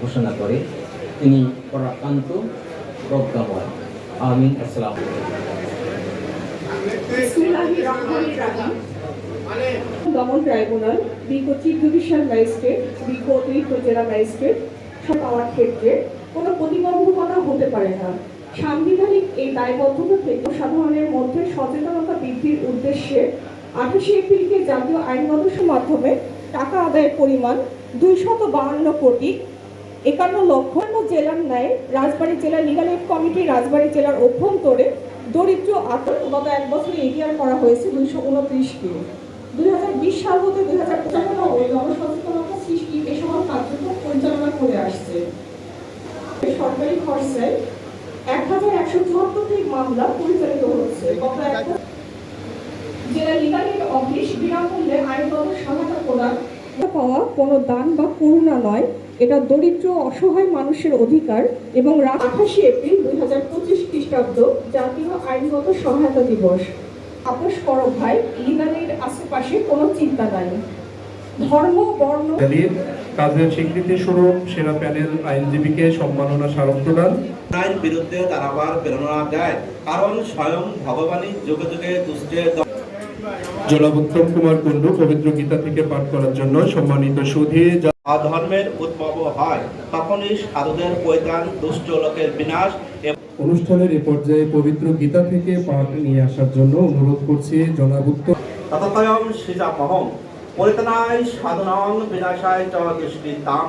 ঘোষণা করে, তিনি পরাক্রান্ত প্রজ্ঞাময় আমিন, আসসালাম। দমন ট্রাইব্যুনাল, বিজ্ঞ চিফ জুডিশিয়াল ম্যাজিস্ট্রেট, বিজ্ঞ অতিরিক্ত জেলা ম্যাজিস্ট্রেট পাওয়ার ক্ষেত্রে কোনো প্রতিবন্ধকতা হতে পারে না সাংবিধানিক এই দায়বদ্ধতা থেকে সাধারণের মধ্যে সচেতনতা বৃদ্ধির উদ্দেশ্যে আঠাশে এপ্রিলকে জাতীয় আইনগত মাধ্যমে টাকা আদায়ের পরিমাণ দুইশত বাহান্ন কোটি একান্ন লক্ষ অন্য জেলার ন্যায় রাজবাড়ী জেলা লিগাল এইড কমিটি রাজবাড়ী জেলার অভ্যন্তরে দরিদ্র আতর গত এক বছরে এগিয়ার করা হয়েছে দুইশো উনত্রিশ উনত্রিশকে দুই হাজার বিশ সাল হতে দুই হাজার ও জনসচেতনতা সৃষ্টি এ সকল কার্যক্রম পরিচালনা করে আসছে। সরকারি খরচায় এক হাজার একশো চুয়াত্তরটি মামলা পরিচালিত হচ্ছে। গত এক জেলা লিগাল অফিস বিনামূল্যে আইনগত সহায়তা প্রদান পাওয়া কোনো দান বা করুণা এটা দরিদ্র অসহায় মানুষের অধিকার এবং আঠাশে এপ্রিল দুই হাজার পঁচিশ খ্রিস্টাব্দ জাতীয় আইনগত সহায়তা দিবস। আপোষ করো ভাই লিগালের আশেপাশে কোনো চিন্তা নাই। ধর্ম বর্ণ কাজের স্বীকৃতি স্বরূপ সেরা প্যানেল আইনজীবীকে সম্মাননা স্মারক প্রদান। অন্যায়ের বিরুদ্ধে দাঁড়াবার প্রেরণা দেয় কারণ স্বয়ং ভগবানই যুগে যুগে দুষ্টের কুমার কুণ্ডু পবিত্র গীতা থেকে পাঠ করার জন্য সম্মানিত সুধী অধর্মের উদ্ভব হয় তখনই সাধুদের পৈতান দুষ্ট লোকের বিনাশ এবং অনুষ্ঠানের এ পর্যায়ে পবিত্র গীতা থেকে পাঠ নিয়ে আসার জন্য অনুরোধ করছি জনাগুপ্ত উত্তম সীতা সৃজামহম পরিতনায় সাধনাং বিনাশায় চ দৃষ্টিতাম।